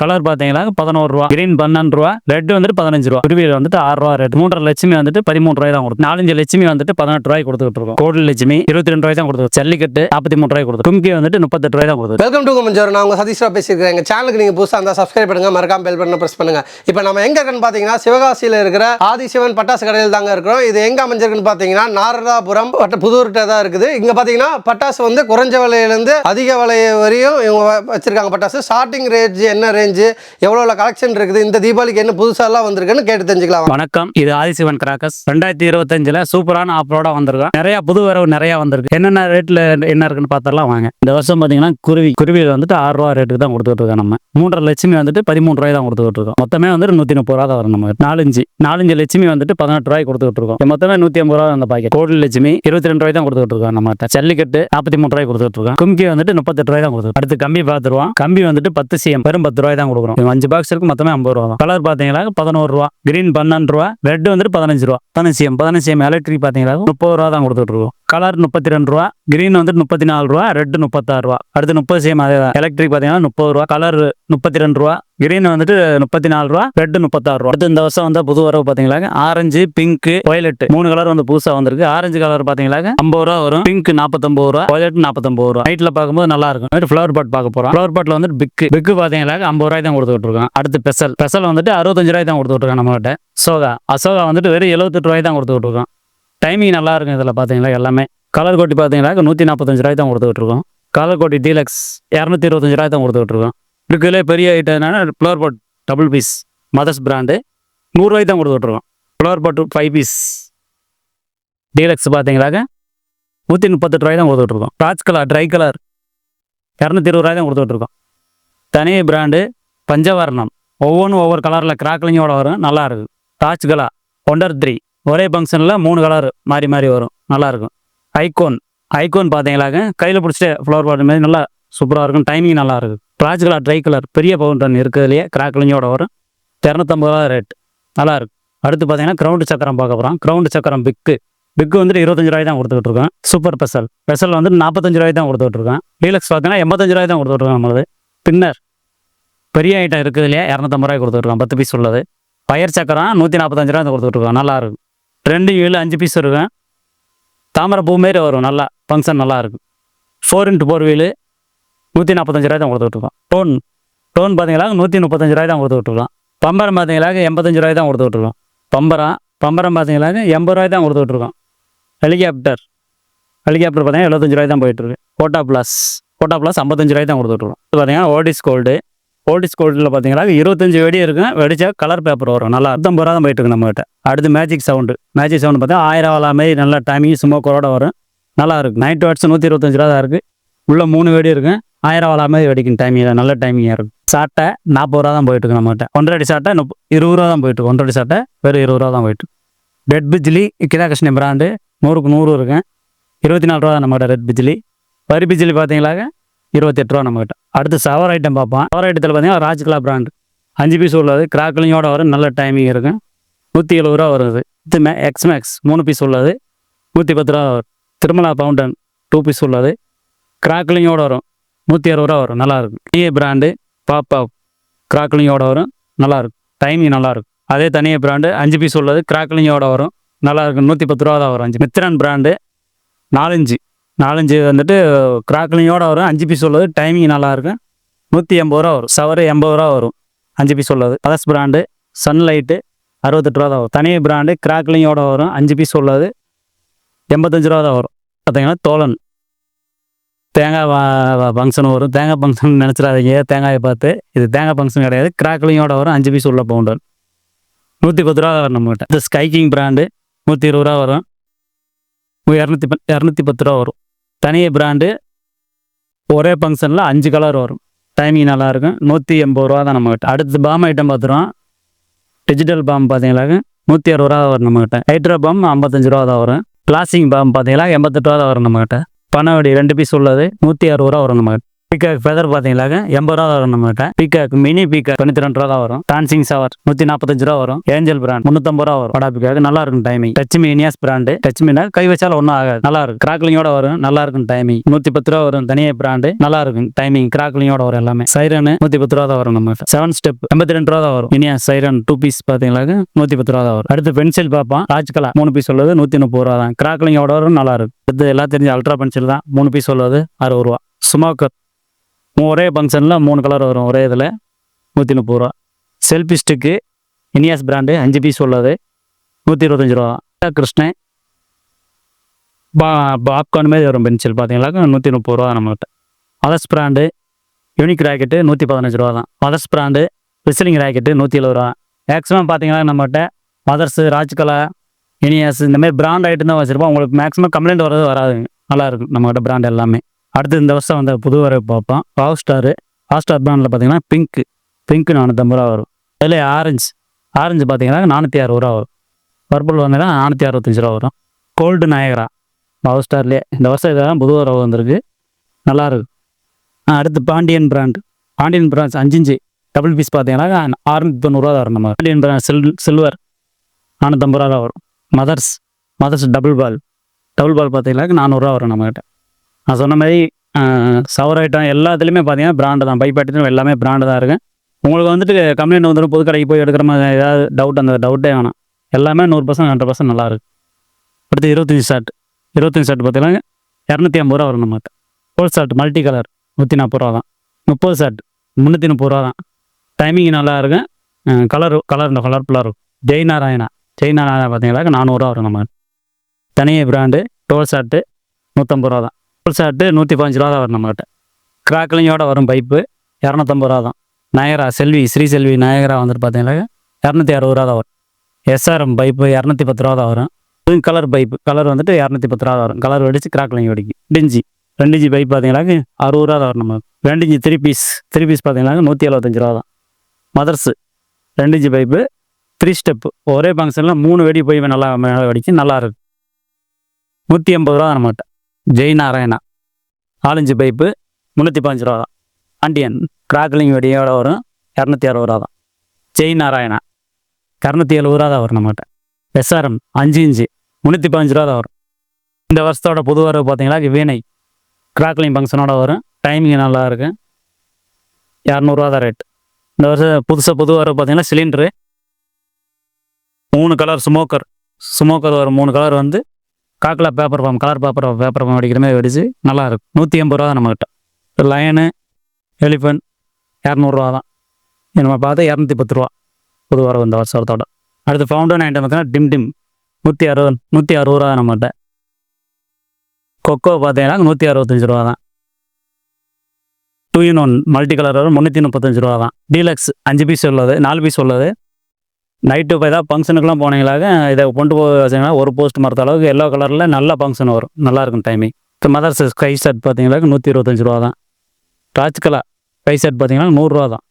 Colour பார்த்தீங்கன்னா பதினோரு ரூபா. கிரீன் பன்னெண்டு ரூபா. ரெட் வந்துட்டு பதினஞ்சு ரூபா. குருவியில் வந்துட்டு ஆறு ரூபா ரெட் மூன்றரை லட்சுமி வந்துட்டு பதிமூணு ரூபாய் தான் கொடுத்து நாலஞ்சு லட்சுமி வந்துட்டு பதினெட்டு ரூபாய் கொடுத்துட்டு இருக்கோம். கோடி லட்சுமி இருபத்தி ரெண்டு ரூபாய் தான் கொடுத்து ஜல்லிக்கட்டு நாற்பத்தி மூணு ரூபாய் கொடுத்து கும்கி வந்துட்டு முப்பத்தெட்டு ரூபாய் தான் கொடுத்து வெல்கம் டு மஞ்சர் நான் உங்க சதீஷ்ரா பேசியிருக்கேன் எங்க சேனலுக்கு நீங்கள் புதுசாக இருந்தால் சப்ஸ்கிரைப் பண்ணுங்க. மறக்காம பெல் பட்டனை பிரஸ் பண்ணுங்க. இப்போ நம்ம எங்கே இருக்குன்னு பார்த்தீங்கன்னா சிவகாசியில் இருக்கிற ஆதிசிவன் பட்டாசு கடையில் தாங்க இருக்கிறோம். இது எங்கே அமைஞ்சிருக்குன்னு பார்த்தீங்கன்னா நாரதாபுரம் வட்ட- புதூர்கிட்ட தான் இருக்குது. இங்கே பார்த்தீங்கன்னா பட்டாசு வந்து குறைஞ்ச விலையிலேருந்து அதிக விலை வரையும் இவங்க வச்சிருக்காங்க பட்டாசு. ஸ்டார்டிங் ரேட் என்ன ரேஞ்ச் எவ்வளோ கலெக்ஷன் இருக்குது இந்த தீபாவளிக்கு என்ன புதுசாலாம் வந்திருக்குன்னு கேட்டு தெரிஞ்சுக்கலாம். வணக்கம் இது ஆதிசிவன் கிராக்கஸ் ரெண்டாயிரத்தி இருபத்தஞ்சுல சூப்பரான ஆப்லோட வந்திருக்கோம் நிறைய புது வரவு நிறைய வந்திருக்கு. என்னென்ன ரேட்ல என்ன இருக்குன்னு பார்த்தரலாம் வாங்க. இந்த வருஷம் பாத்தீங்கன்னா குருவி குருவியில் வந்துட்டு ஆறு ரூபா ரேட்டுக்கு தான் கொடுத்துட்டு இருக்கோம் நம்ம. மூன்றரை லட்சுமி வந்துட்டு பதிமூணு ரூபாய் தான் கொடுத்துட்டு இருக்கோம். மொத்தமே வந்து நூத்தி முப்பது ரூபா தான் வரும் நம்ம. நாலஞ்சு நாலஞ்சு லட்சுமி வந்துட்டு பதினெட்டு ரூபாய் கொடுத்துட்டு இருக்கோம். மொத்தமே நூத்தி ஐம்பது ரூபா அந்த பாக்கெட் கோடி லட்சுமி இருபத்தி ரெண்டு ரூபாய் தான் கொடுத்துட்டு இருக்கோம் நம்ம ஜல்லிக்கட்டு நாற்பத்தி மூணு ரூபாய் கொடுத்துட்டு இருக்கோம். கும்கி வந்துட்டு முப்பத்தெட்டு ரூபாய் தான் கொடுத்துருக்கோம் அடுத்து கம்பி பார்த்துருவோம். கம்பி வந்துட்டு பத்து சிஎம் வெறும் பத்து ரூபாய் தான் கொடுக்குறோம். அஞ்சு பாக்ஸ் இருக்கு மொத்தமே ஐம்பது ரூபா கலர் பாத்தீங்கன்னா பதினோரு ரூபா. கிரீன் பன்னெண்டு ரூபா. ரெட் வந்துட்டு பதினஞ்சு ரூபா. பதினஞ்சு எம் பதினஞ்சு எம் எலக்ட்ரிக் பாத்தீங்கன்னா முப்பது ரூபா தான் கொடுத்துட்டு இருக்கோம் கலர் முப்பத்தி ரெண்டு ரூபா கிரீன் வந்துட்டு முப்பத்தி நாலு ரூபா ரெட் முப்பத்தாறு ரூபா. அடுத்து முப்பது சேம் அதே எலக்ட்ரிக் பார்த்தீங்கன்னா முப்பது ரூபா கலர் முப்பத்தி ரெண்டு ரூபா கிரீன் வந்துட்டு முப்பத்தி நாலு ரூபா ரெட் முப்பத்தாறு ரூபா. அடுத்து இந்த வருஷம் வந்து புது வரவு பார்த்தீங்களா ஆரஞ்சு பிங்க் வயலட் மூணு கலர் வந்து புதுசாக வந்திருக்கு. ஆரஞ்சு கலர் பார்த்தீங்களா ஐம்பது ரூபா வரும். பிங்க் நாற்பத்தொம்பது ரூபா வயலட் நாற்பத்தொம்பது ரூபா. நைட்டில் பார்க்கும்போது நல்லா இருக்கும். ஃப்ளவர் பாட் பார்க்க போகிறோம் ஃப்ளவர் பாட்டில் வந்துட்டு பிக் பிக் பார்த்தீங்களா ஐம்பது ரூபாய் தான் கொடுத்துட்டு இருக்கோம் அடுத்து பெசல் பெசல் வந்துட்டு அறுபத்தஞ்சு ரூபாய் தான் கொடுத்துட்டு இருக்கோம் நம்மகிட்ட. சோகா அசோகா வந்துட்டு வெறும் எழுபத்தெட்டு ரூபாய் தான் கொடுத்துட்டு இருக்கோம் டைமிங் நல்லா இருக்கும் இதில் பார்த்தீங்களா எல்லாமே. கலர் கோட்டி பார்த்தீங்கன்னா நூற்றி நாற்பத்தஞ்சு ரூபாய் தான் கொடுத்துக்கிட்டு இருக்கோம் கலர் கோட்டி டீலக்ஸ் இரநூத்தி இருபத்தஞ்சு ரூபாய் தான் கொடுத்துக்கிட்டு இருக்கோம் இருக்கிறதுலே பெரிய ஐட்டம் என்னன்னா flower pot double piece mothers brand நூறுரூவாய் தான் கொடுத்துக்கிட்டு இருக்கோம் ஃப்ளவர் பாட்டு ஃபைவ் பீஸ் டீலக்ஸ் பார்த்தீங்களாக்க நூற்றி முப்பத்தெட்டு ரூபாய் தான் கொடுத்துட்டு இருக்கோம் ராஜ் கலர் ட்ரை கலர் இரநூத்தி இருபது ரூபாய் தான் கொடுத்துட்டு இருக்கோம் தனி பிராண்டு பஞ்சவர்ணம் ஒவ்வொன்றும் ஒவ்வொரு கலரில் கிராக்லிங்கோட வரும் நல்லா இருக்கும் டாச் கலா ஒண்டர் த்ரீ ஒரே ஃபங்க்ஷனில் மூணு கலர் மாறி மாறி வரும். நல்லாயிருக்கும். ஐகோன் ஐகோன் பார்த்தீங்களாக்க கையில் பிடிச்சிட்டு ஃப்ளவர் பாட் மாதிரி நல்லா சூப்பராக இருக்கும். டைமிங் நல்லா இருக்கும் ராஜ் கலர் ட்ரை கலர் பெரிய பவுண்டன் இருக்கிறதுலையே கிராக்லிங்கோட வரும். இரநூத்தம்பது ரூபா ரேட் நல்லாயிருக்கும். அடுத்து பார்த்தீங்கன்னா கிரவுண்டு சக்கரம் பார்க்க போகிறோம் கிரவுண்டு சக்கரம் பிக்கு பிக்கு வந்துட்டு இருபத்தஞ்சு ரூபாய் தான் கொடுத்துட்டு இருக்கோம். சூப்பர் ஸ்பெஷல் ஸ்பெஷல் வந்து நாற்பத்தஞ்சு ரூபாய் தான் கொடுத்துட்டு இருக்கோம். டீலக்ஸ் பார்த்தீங்கன்னா எண்பத்தஞ்சு ரூபாய் தான் கொடுத்துட்டு இருக்கோம் நம்மளது. பின்னர் பெரிய ஐட்டம் இருக்குதுலையே இரநூத்தம்பது ரூபாய் கொடுத்துருக்கோம் பத்து பீஸ் உள்ளது. பயர் சக்கரம் நூற்றி நாற்பத்தஞ்சு ரூபாய் கொடுத்துட்ருக்கோம் நல்லா இருக்கும். ரெண்டு ஏழு அஞ்சு பீஸ் இருக்கும். தாமரை பூ மாரி வரும். நல்லா ஃபங்க்ஷன் நல்லா இருக்கும். ஃபோர் இன்ட்டு ஃபோர் வீலு நூற்றி நாற்பத்தஞ்சு ரூபாய் தான் கொடுத்துட்ருக்கோம். டோன் டோன் பார்த்தீங்களா நூற்றி முப்பத்தஞ்சு ரூபாய் தான் கொடுத்துட்ருக்கோம். பம்பரம் பார்த்தீங்களா எண்பத்தஞ்சு ரூபாய் தான் கொடுத்துட்ருக்கோம். பம்பரம் பம்பரம் பார்த்தீங்களா எண்பது ரூபாய் தான் கொடுத்துட்ருக்கோம். ஹெலிகாப்டர் ஹெலிகாப்டர் பார்த்தீங்கன்னா எழுபத்தஞ்சு ரூபாய் தான் போயிட்டுருக்கு. கோட்டா ப்ளஸ் கோட்டா ப்ளஸ் ஐம்பத்தஞ்சு ரூபாய் தான் கொடுத்துட்ருக்கோம். இது பார்த்தீங்கன்னா ஓடிஸ் கோல்டு ஓல்டிஸ் ஸ்கூலில் பார்த்தீங்கன்னா இருபத்தஞ்சு வெடி இருக்கும் வெடிச்சா கலர் பேப்பர் வரும். நல்லா அர்த்தம் போகிறா தான் போயிட்டு இருக்கு நம்மகிட்ட. அடுத்து மேஜிக் சவுண்டு மேஜிக் சவுண்டு பார்த்தா ஆயிரம் வாழா மாதிரி நல்லா டைமிங் ஸ்மோக்கரோட வரும். நல்லா இருக்கும் நைட் வாட்ஸ் நூற்றி இருபத்தஞ்சு ரூபா தான் இருக்குது உள்ளே மூணு வெடி இருக்கும் ஆயிரம் வாழா மாதிரி வெடிக்கும் டைமிங் நல்ல டைமிங்காக இருக்கும் சாட்டை நாற்பது ரூபா தான் போயிட்டு இருக்கு நம்மகிட்ட. ஒன்றரை அடி சாட்டை முப்ப இருபது ரூபா தான் போயிட்டு ஒன்றரை சாட்டை வெறும் இருபது ரூபா தான் போயிட்டு ரெட் பிஜ்லி கிராகிருஷ்ணன் பிராண்டு. நூறுக்கு நூறு இருக்கும் இருபத்தி நாலு ரூபா தான் நம்மகிட்ட ரெட் பிஜ்லி வரி பிஜ்லி பார்த்தீங்களாக்க இருபத்தெட்டு ரூபா நம்மகிட்ட. அடுத்து சவர் ஐட்டம் பார்ப்போம். சவர் ஐட்டத்தில் பார்த்தீங்கன்னா ராஜ்கலா பிராண்ட் அஞ்சு பீஸ் உள்ளது கிராக்லிங்கோட வரும் நல்ல டைமிங் இருக்கும். நூற்றி எழுபது ரூபா வருது இது மே எக்ஸ் மேக்ஸ் மூணு பீஸ் உள்ளது நூற்றி பத்து ரூபா வரும். திருமலா பவுண்டன் டூ பீஸ் உள்ளது கிராக்கலிங்கோட வரும். நூற்றி அறுபது ரூபா வரும். நல்லாயிருக்கும் தனியே பிராண்டு பாப்பா கிராக்கலிங்கோட வரும். நல்லாயிருக்கும் டைமிங் நல்லாயிருக்கும் அதே தனியாக பிராண்டு அஞ்சு பீஸ் உள்ளது கிராக்கலிங்கோட வரும். நல்லாயிருக்கும் நூற்றி பத்து ரூபா தான் வரும். அஞ்சு மித்ரன் பிராண்டு நாலஞ்சு நாலஞ்சு வந்துட்டு கிராக்லிங்கோட வரும். அஞ்சு பீஸ் உள்ளது. டைமிங் நல்லாயிருக்கும். நூற்றி எண்பது ரூபா வரும். சவரு எண்பது ரூபா வரும். அஞ்சு பீஸ் உள்ளது. அதர்ஸ் பிராண்டு சன்லைட்டு அறுபத்தெட்டு ரூபா தான் வரும். தனி பிராண்டு கிராக்லிங்கோட வரும். அஞ்சு பீஸ் உள்ளது. எண்பத்தஞ்சு ரூபா தான் வரும். பார்த்தீங்கன்னா தோலன். தேங்காய் ஃபங்க்ஷன் வரும். தேங்காய் ஃபங்க்ஷன் நினச்சிடாதீங்க. தேங்காயை பார்த்து. இது தேங்காய் ஃபங்க்ஷன் கிடையாது. கிராக்லிங்கோட வரும். அஞ்சு பீஸ் உள்ள பவுண்டர். நூற்றி பத்து ரூபா வரும் நம்மகிட்ட. இந்த ஸ்கைக்கிங் பிராண்டு நூற்றி இருபது ரூபா வரும். இரநூத்தி பத் இரநூத்தி பத்து ரூபா வரும். தனிய பிராண்டு ஒரே ஃபங்க்ஷனில் அஞ்சு கலர் வரும். டைமிங் நல்லாயிருக்கும். நூற்றி எண்பது ரூபா தான் நம்மக்கிட்ட அடுத்து பாம் ஐட்டம் பார்த்துருவோம். டிஜிட்டல் பாம் பார்த்தீங்கன்னாக்க நூற்றி அறுபது ரூபா வரும் நம்மகிட்ட. ஹைட்ரோ பாம் ஐம்பத்தஞ்சு ரூபா தான் வரும். பிளாஸ்டிக் பாம் பார்த்தீங்கன்னா எண்பத்தெட்டு ரூபா தான் வரும் நம்மக்கிட்ட பணவடி ரெண்டு பீஸ் உள்ளது. நூற்றி அறுபது ரூபா வரும் நம்மகிட்ட. பீகாக் ஃபெதர் பார்த்தீங்களாக்க எண்பது ரூபா வரும் நம்மகிட்ட. பீகாக் மினி பீகாக் தொண்ணூத்தி ரெண்டு ரூபா தான் வரும். டான்சிங் சவர் நூற்றி நாற்பத்தஞ்சு ரூபா வரும். ஏஞ்சல் பிராண்ட் முந்நூற்றம்பது ரூபா வரும். வடா பீகாக் நல்லா இருக்கும் டைமிங் டச்மி இனியாஸ் பிராண்டு டச்மினா கை வச்சாலும் ஒன்றும் ஆகாது. நல்லா இருக்கும். கிராக்லிங்கோட வரும். நல்லா இருக்கும் டைமிங் நூற்றி பத்து ரூபா வரும். தனியாக பிராண்டு நல்லா இருக்கும் டைமிங் கிராக்லிங்கோட வரும் எல்லாமே. சைரன் நூற்றி பத்து ரூபா தான் வரும் நம்ம செவன் ஸ்டெப் எண்பத்தி ரெண்டு ரூபா தான் வரும். இனியாஸ் சைரன் டூ பீஸ் பார்த்தீங்களாக்க நூற்றி பத்து ரூபா தான் வரும். அடுத்து பென்சில் பார்ப்போம். ராஜ் மூணு பீஸ் உள்ளது நூற்றி முப்பது ரூபா தான். கிராக்லிங்கோட வரும் நல்லா இருக்கும். அடுத்து எல்லாம் தெரிஞ்ச அல்ட்ரா பென்சில் தான். மூணு பீஸ் உள்ளது அறுபது ரூபா ஸ்மோக்கர் ஒரே ஃபங்க்ஷனில் மூணு கலர் வரும். ஒரே இதில் நூற்றி முப்பது ரூபா. செல்ஃபி ஸ்டிக்கு இனியாஸ் பிராண்டு அஞ்சு பீஸ் உள்ளது. நூற்றி இருபத்தஞ்சி ரூபா. கிருஷ்ணன் பா பாப்கார்ன் மாதிரி வரும் பென்சில் பார்த்தீங்கன்னாக்கா நூற்றி முப்பது ரூபா நம்மகிட்ட. அதர்ஸ் பிராண்டு யூனிக் ராக்கெட்டு நூற்றி பதினஞ்சு ரூபா தான். அதர்ஸ் பிராண்டு விசிலிங் ராக்கெட்டு நூற்றி எழுபது ரூபா. மேக்ஸிமம் பார்த்தீங்கன்னா நம்மகிட்ட மதர்ஸு ராஜ்கலா இனியாஸ் இந்த மாதிரி பிராண்ட் ஐட்டம் தான் வச்சுருப்போம். உங்களுக்கு மேக்ஸிமம் கம்ப்ளைண்ட் வர்றது வராதுங்க. நல்லா இருக்கும். நம்மகிட்ட பிராண்ட் எல்லாமே. அடுத்து இந்த வருஷம் வந்த புது வரை பார்ப்போம். ஹாட் ஸ்டாரு ஹாட் ஸ்டார் பிராண்டில் பார்த்தீங்கன்னா பிங்க்கு பிங்க்கு நானூற்றம்பது ரூபா வரும். அதில் ஆரஞ்சு ஆரஞ்சு பார்த்தீங்கன்னா நானூற்றி அறுபது ரூபா வரும். பர்பிள் வந்தீங்கன்னா நானூற்றி அறுபத்தஞ்சு ரூபா வரும். கோல்டு நாயகரா ஹாட் ஸ்டார்லேயே இந்த வருஷம் இதெல்லாம் புது வரவு வந்திருக்கு. நல்லா ஆ, அடுத்து பாண்டியன் பிராண்ட் பாண்டியன் பிராண்ட் அஞ்சு டபுள் பீஸ் பார்த்தீங்கன்னா ஆறுநூற்றி தொண்ணூறுரூவா தான் வரும் நம்ம. பாண்டியன் பிராண்ட் சில் சில்வர் நானூற்றம்பது ரூபா தான் வரும் mothers mothers double ball double ball பார்த்தீங்கன்னா நானூறுரூவா வரும் நம்மகிட்ட. நான் சொன்ன மாதிரி சவர் ஐட்டம் எல்லாத்துலேயுமே பார்த்தீங்கன்னா பிராண்டு தான். பைப் எல்லாமே பிராண்டு தான் இருக்குது உங்களுக்கு வந்துட்டு கம்ப்ளைண்ட் வந்துட்டு புது கடைக்கு போய் எடுக்கிற மாதிரி ஏதாவது டவுட் அந்த டவுட்டே வேணாம். எல்லாமே நூறு பர்சன்ட் ஹண்ட்ரட் பர்சன்ட் நல்லாயிருக்கு அடுத்து இருபத்தஞ்சி ஷர்ட் இருபத்தஞ்சி ஷர்ட் பார்த்தீங்கன்னா இரநூத்தி ஐம்பது ரூபா வரும் நமக்கு ஃபோல் ஷர்ட் மல்டி கலர் நூற்றி நாற்பது ரூபா தான். முப்பது ஷர்ட் முந்நூற்றி முப்பது ரூபா தான். டைமிங் நல்லா இருக்கும் கலர் கலர் இந்த கலர்ஃபுல்லாக இருக்கும். ஜெய் நாராயணா. ஜெய் நாராயணா பார்த்தீங்கன்னா நானூறுரூவா வரும் நம்ம தனியாக பிராண்டு டோல் ஷர்ட்டு நூற்றம்பது ரூபா தான். டோல் சாட்டு நூற்றி பதினஞ்சு ரூபா தான் வரும் நம்மகிட்ட. கிராக்லிங்கோட வரும் பைப்பு இரநூத்தம்பது ரூபா தான் நயகரா செல்வி ஸ்ரீ செல்வி நயகரா வந்துட்டு பார்த்தீங்கன்னா இரநூத்தி அறுபது ரூபா தான் வரும். எஸ்ஆர்எம் பைப்பு இரநூத்தி பத்து ரூபா தான் வரும். இது கலர் பைப்பு கலர் வந்துட்டு இரநூத்தி பத்து ரூபா வரும். கலர் வெடிச்சு கிராக்லிங் வெடிக்கும். டிஞ்சி ரெண்டு இஞ்சி பைப் பார்த்தீங்கன்னாக்க அறுபது ரூபா தான் வரும் நம்ம. ரெண்டு இஞ்சி த்ரீ பீஸ் த்ரீ பீஸ் பார்த்தீங்கன்னா நூற்றி எழுபத்தஞ்சு ரூபா தான் மதர்ஸு ரெண்டு இஞ்சி பைப்பு த்ரீ ஸ்டெப்பு ஒரே ஃபங்க்ஷனில் மூணு வெடி போய் நல்லா மேலே வெடிக்கும் நல்லா இருக்கும் நூற்றி எண்பது ரூபா நம்மகிட்ட. ஜெய் நாராயணா ஆலஞ்சு பைப்பு முந்நூற்றி பதினஞ்சு ரூபா தான் ஆண்டியன் கிராக்லிங் வெடியோட வரும் இரநூத்தி அறுபது ரூபா தான் ஜெய் நாராயணா இரநூத்தி எழுபது ரூபா தான் வரும் நம்மகிட்ட. எஸ்ஆர்எம் அஞ்சு இன்ச்சு முந்நூற்றி பதினஞ்சு ரூபா தான் வரும். இந்த வருஷத்தோட புது வரவு பார்த்தீங்கன்னா வீணை கிராக்லிங் ஃபங்க்ஷனோட வரும். டைமிங் நல்லா இருக்கும் இரநூறுவா தான் ரேட் இந்த வருஷம் புதுசாக புது வரவு பார்த்தீங்கன்னா சிலிண்டரு மூணு கலர் ஸ்மோக்கர் ஸ்மோக்கர் வரும். மூணு கலர் வந்து காக்கில் paper form colour paper paper form அடிக்கிற மாதிரி வெடிச்சு நல்லாயிருக்கும். நூற்றி எண்பது ரூபா தான் நம்மகிட்ட. லயனு எலிஃபண்ட் இரநூறுவா தான். நம்ம பார்த்தா இரநூத்தி பத்து ரூபா. புது வரவு இந்த வருஷத்தோட. அடுத்து ஃபவுண்டன் ஐட்டம் பார்த்தீங்கன்னா டிம் டிம். நூற்றி அறுபது நூற்றி அறுபது ரூபா நம்மகிட்ட. கொக்கோ பார்த்தீங்கன்னா நூற்றி அறுபத்தஞ்சு ரூபா தான். Two in one multi colour முந்நூற்றி முப்பத்தஞ்சு ரூபா தான். டீலக்ஸ் அஞ்சு பீஸ் உள்ளது நாலு பீஸ் உள்ளது. நைட்டு இப்போ ஏதாவது ஃபங்க்ஷனுக்குலாம் போனீங்களாக இதை கொண்டு போய் வச்சிங்கன்னா ஒரு போஸ்ட் மரத்த அளவுக்கு எல்லோ கலரில் நல்ல ஃபங்க்ஷன் வரும். நல்லாயிருக்கும் டைமிங் இப்போ மதர்ஸ் ஸ்கை ஷர்ட் பார்த்தீங்கன்னா நூற்றி இருபத்தஞ்சு ரூபா தான் ராஜ்கலா ஸ்கை ஷர்ட் பார்த்தீங்கன்னா நூறுரூவா தான்